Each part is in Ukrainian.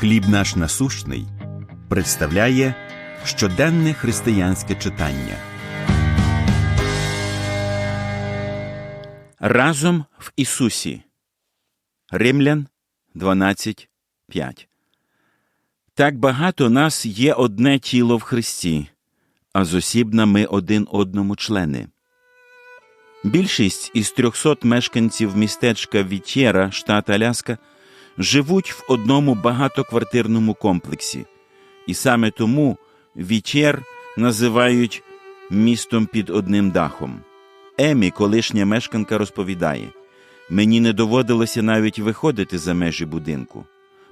Хліб наш насущний представляє щоденне християнське читання. Разом в Ісусі. Римлян 12.5 Так багато нас є одне тіло в Христі, а зосібна ми один одному члени. Більшість із 300 мешканців містечка Вітєра, штат Аляска, живуть в одному багатоквартирному комплексі, і саме тому Вітєр називають містом під одним дахом. Емі, колишня мешканка, розповідає: мені не доводилося навіть виходити за межі будинку.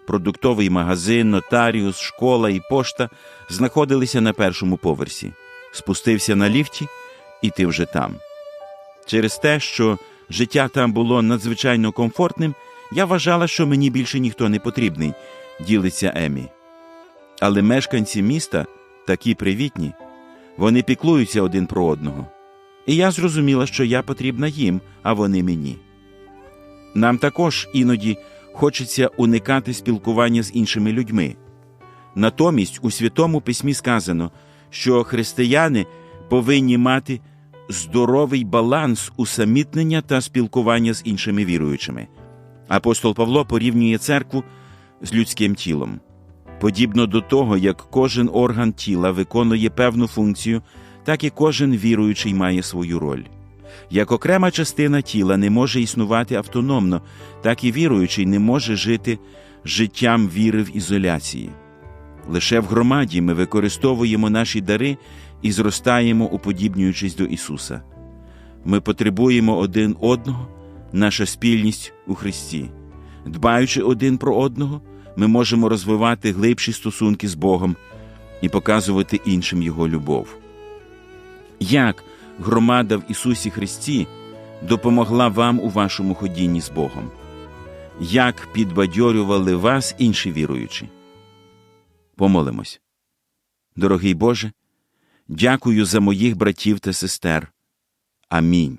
Продуктовий магазин, нотаріус, школа і пошта знаходилися на першому поверсі. Спустився на ліфті, і ти вже там. Через те, що життя там було надзвичайно комфортним, я вважала, що мені більше ніхто не потрібний, ділиться Емі. Але мешканці міста такі привітні, вони піклуються один про одного. І я зрозуміла, що я потрібна їм, а вони мені. Нам також іноді хочеться уникати спілкування з іншими людьми. Натомість у Святому Письмі сказано, що християни повинні мати здоровий баланс усамітнення та спілкування з іншими віруючими. Апостол Павло порівнює церкву з людським тілом. Подібно до того, як кожен орган тіла виконує певну функцію, так і кожен віруючий має свою роль. Як окрема частина тіла не може існувати автономно, так і віруючий не може жити життям віри в ізоляції. Лише в громаді ми використовуємо наші дари і зростаємо, уподібнюючись до Ісуса. Ми потребуємо один одного, наша спільність у Христі. Дбаючи один про одного, ми можемо розвивати глибші стосунки з Богом і показувати іншим Його любов. Як громада в Ісусі Христі допомогла вам у вашому ходінні з Богом? Як підбадьорювали вас інші віруючі? Помолимось. Дорогий Боже, дякую за моїх братів та сестер. Амінь.